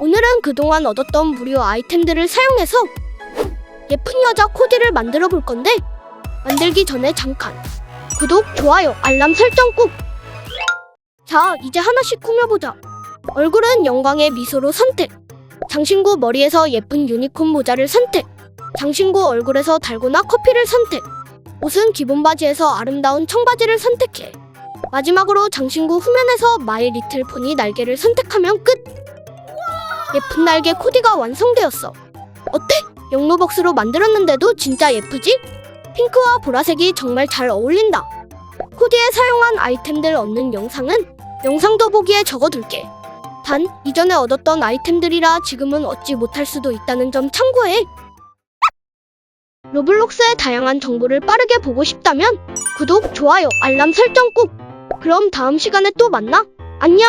오늘은 그동안 얻었던 무료 아이템들을 사용해서 예쁜 여자 코디를 만들어 볼 건데 만들기 전에 잠깐 구독, 좋아요, 알람 설정 꾹! 자, 이제 하나씩 꾸며보자. 얼굴은 영광의 미소로 선택. 장신구 머리에서 예쁜 유니콘 모자를 선택. 장신구 얼굴에서 달고나 커피를 선택. 옷은 기본 바지에서 아름다운 청바지를 선택해. 마지막으로 장신구 후면에서 마이 리틀 포니 날개를 선택하면 끝! 예쁜 날개 코디가 완성되었어. 어때? 영로벅스로 만들었는데도 진짜 예쁘지? 핑크와 보라색이 정말 잘 어울린다. 코디에 사용한 아이템들 얻는 영상은 영상 더보기에 적어둘게. 단, 이전에 얻었던 아이템들이라 지금은 얻지 못할 수도 있다는 점 참고해. 로블록스의 다양한 정보를 빠르게 보고 싶다면 구독, 좋아요, 알람 설정 꾹! 그럼 다음 시간에 또 만나. 안녕!